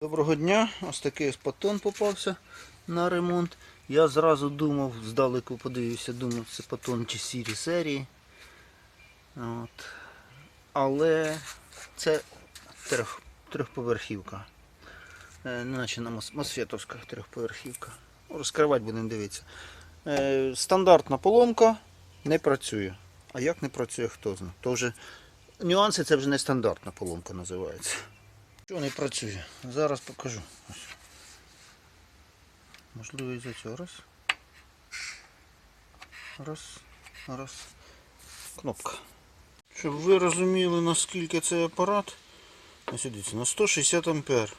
Доброго дня, ось такий патон попався на ремонт. Я зразу думав, здалеку подивився, думав, це патон чи сірі серії. От. Але це трьох, трьохповерхівка. Е, Наче на Мосфетовська трьохповерхівка. Розкривати будемо дивитися. Е, Стандартна поломка не працює. А як не працює, хто знає. То вже нюанси це вже не стандартна поломка називається. Що не працює? Зараз покажу. Ось. Можливо із-за цього. Раз. Раз. Раз. Кнопка. Щоб ви розуміли наскільки цей апарат. Ось дивіться, на 160 ампер.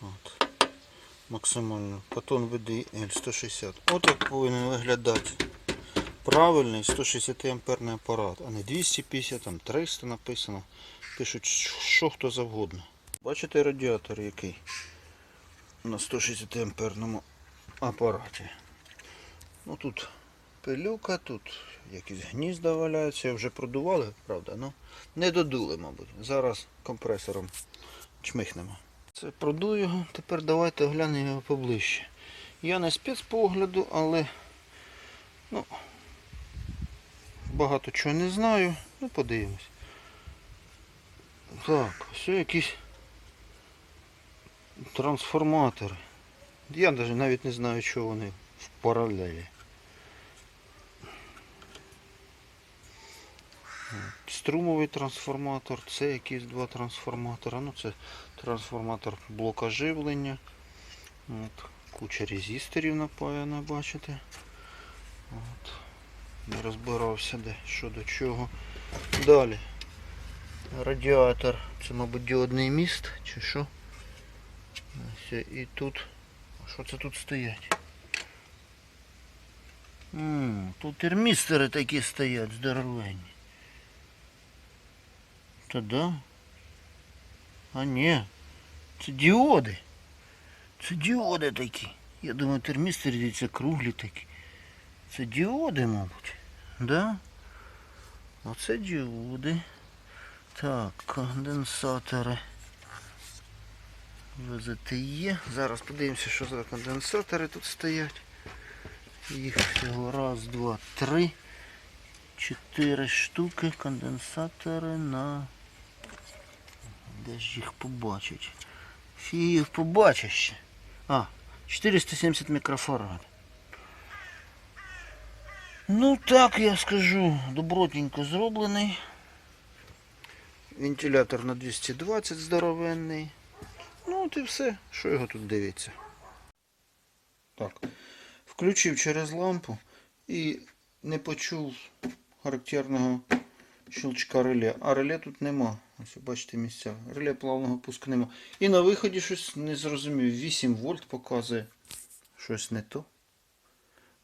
От. Максимально. Патон VDL 160. От як повинен виглядати правильний 160 амперний апарат, а не 250, там 300 написано. Пишуть, що хто завгодно. Бачите радіатор який на 160 амперному апараті. Ну тут пилюка, тут якісь гнізда валяються, вже продували, правда, ну не додули, мабуть. Зараз компресором чмихнемо. Це продую його, тепер давайте оглянемо його поближче. Я не спец по огляду, але ну, багато чого не знаю. Ну, подивимось. Так, все якісь трансформатори. Я навіть не знаю, що вони в паралелі. Струмовий трансформатор, це якісь два трансформатора. Ну це трансформатор блока живлення. От, куча резисторів напаяна, бачите. От. Не розбирався де, що до чого. Далі. Радіатор. Це, мабуть, діодний міст чи що. І тут. Що це тут стоять? М, тут термістери такі стоять здоровенні. Та да. А ні. Це діоди. Це діоди такі. Я думаю, термістери дивіться круглі такі. Це діоди, мабуть. Да? Оце діоди. Так, конденсатори. ВЗТЄ. Зараз подивимося, що за конденсатори тут стоять. Їх всього раз, два, три. Чотири штуки конденсатори на... Де ж їх побачить? Фі їх побачиш. А, 470 мікрофарад. Ну так я скажу, добротненько зроблений. Вентилятор на 220 здоровенний. Ну от і все. Що його тут дивиться? Так. Включив через лампу і не почув характерного щелчка реле. А реле тут нема. Ось бачите місця. Реле плавного пуску нема. І на виході щось не зрозумів. 8 вольт показує. Щось не то.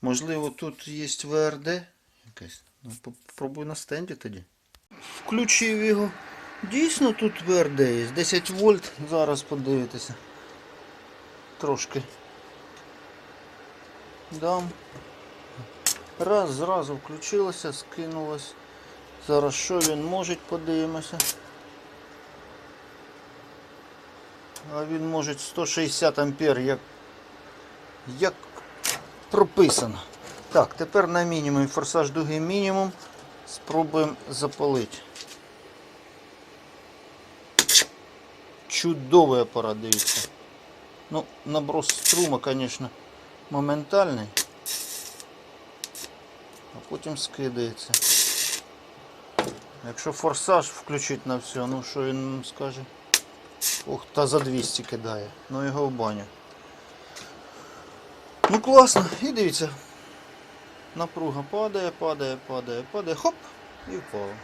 Можливо, тут є ВРД якась. Ну, попробуй на стенді тоді. Включив його. Дійсно тут ВРД є. 10 вольт. Зараз подивитися. Трошки. Дам. Раз, зразу включилося, скинулось. Зараз що він може, подивимося. А він може 160 ампер, як, як прописано. Так, тепер на мінімум. Форсаж дуги мінімум. Спробуємо запалити. Чудовий апарат, дивіться. Ну, наброс струма, звісно, моментальний. А потім скидається. Якщо форсаж включить на все, ну що він скаже? Ух, та за 200 кидає. Ну його в баню. Ну класно, і дивіться. Напруга падає, падає, падає, падає, хоп, і впала.